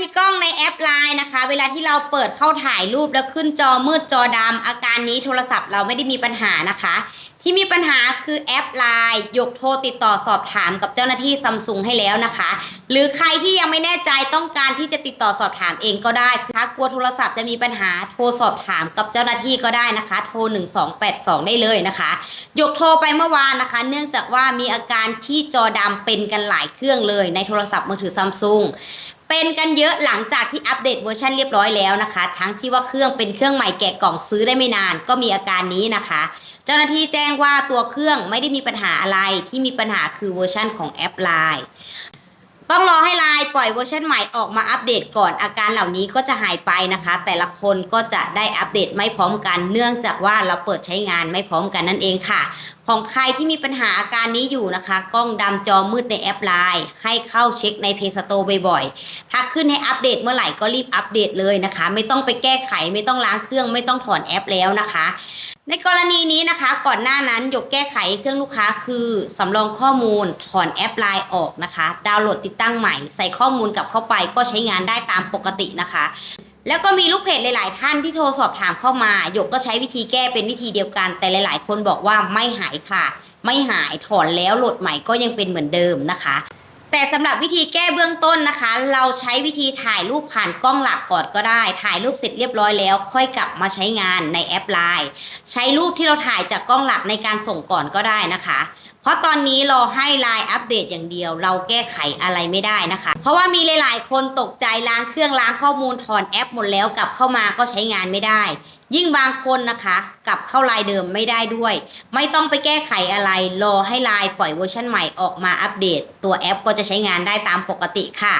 ที่กล้องในแอปไลน์นะคะ เวลาที่เราเปิดเข้าถ่ายรูปแล้วขึ้นจอมืดจอดำอาการนี้โทรศัพท์เราไม่ได้มีปัญหานะคะ ที่มีปัญหาคือแอปไลน์ยกโทรติดต่อสอบถามกับเจ้าหน้าที่ซัมซุงให้แล้วนะคะ หรือใครที่ยังไม่แน่ใจต้องการที่จะติดต่อสอบถามเองก็ได้ถ้ากลัวโทรศัพท์จะมีปัญหาโทรสอบถามกับเจ้าหน้าที่ก็ได้นะคะ โทร 1282 ได้เลยนะคะยกโทรไปเมื่อวานนะคะ เนื่องจากว่ามีอาการที่จอดำเป็นกันหลายเครื่องเลยในโทรศัพท์มือถือซัมซุง เป็นกันเยอะหลังจากที่อัปเดตเวอร์ชันเรียบร้อยแล้วนะคะ ทั้งที่ว่าเครื่องเป็นเครื่องใหม่แกะกล่องซื้อได้ไม่นาน ก็มีอาการนี้นะคะ เจ้าหน้าที่แจ้งว่าตัวเครื่องไม่ได้มีปัญหาอะไรที่มีปัญหาคือเวอร์ชันของแอปไลน์ ต้องรอให้ไลน์ปล่อยเวอร์ชันใหม่ออกมาอัปเดตก่อนอาการเหล่านี้ก็จะหายไปนะคะ แต่ละคนก็จะได้อัปเดตไม่พร้อมกัน เนื่องจากว่าเราเปิดใช้งานไม่พร้อมกันนั่นเองค่ะ ของใครที่มีปัญหาอาการนี้อยู่นะคะ กล้องดำจอมืดในแอปไลน์ให้เข้าเช็คใน Play Store บ่อยๆ ถ้าขึ้นให้อัปเดตเมื่อไหร่ก็รีบอัปเดตเลยนะคะ ไม่ต้องไปแก้ไขไม่ต้องล้างเครื่องไม่ต้องถอนแอปแล้วนะคะ ในกรณีนี้นะคะก่อนหน้านั้นยกแก้ไขเครื่องลูกค้าคือสำรองข้อมูลถอนแอปไลน์ออกนะคะ ดาวน์โหลดติดตั้งใหม่ ใส่ข้อมูลกลับเข้าไปก็ใช้งานได้ตามปกตินะคะ แล้วก็มีลูกเพจหลาย ๆ ท่านที่โทรสอบถามเข้ามาหยกก็ใช้วิธีแก้เป็นวิธีเดียวกัน แต่หลาย ๆ คนบอกว่าไม่หายค่ะ ไม่หายถอนแล้วโหลดใหม่ก็ยังเป็นเหมือนเดิมนะคะ แต่สำหรับวิธีแก้เบื้องต้นนะคะ เราใช้วิธีถ่ายรูปผ่านกล้องหลักก่อนก็ได้ ถ่ายรูปเสร็จเรียบร้อยแล้ว ค่อยกลับมาใช้งานในแอปไลน์ใช้รูปที่เราถ่ายจากกล้องหลักในการส่งก่อนก็ได้นะคะ เพราะตอนนี้รอให้ไลน์อัปเดตอย่างเดียว เราแก้ไขอะไรไม่ได้นะคะ เพราะว่ามีหลายๆ คนตกใจล้างเครื่องล้างข้อมูลถอนแอปหมดแล้วกลับเข้ามาก็ใช้งานไม่ได้ ยิ่งบางคนนะคะกลับเข้าไลน์เดิมไม่ได้ด้วย ไม่ต้องไปแก้ไขอะไร รอให้ไลน์ปล่อยเวอร์ชันใหม่ออกมาอัปเดต ตัวแอปก็จะใช้งานได้ตามปกติค่ะ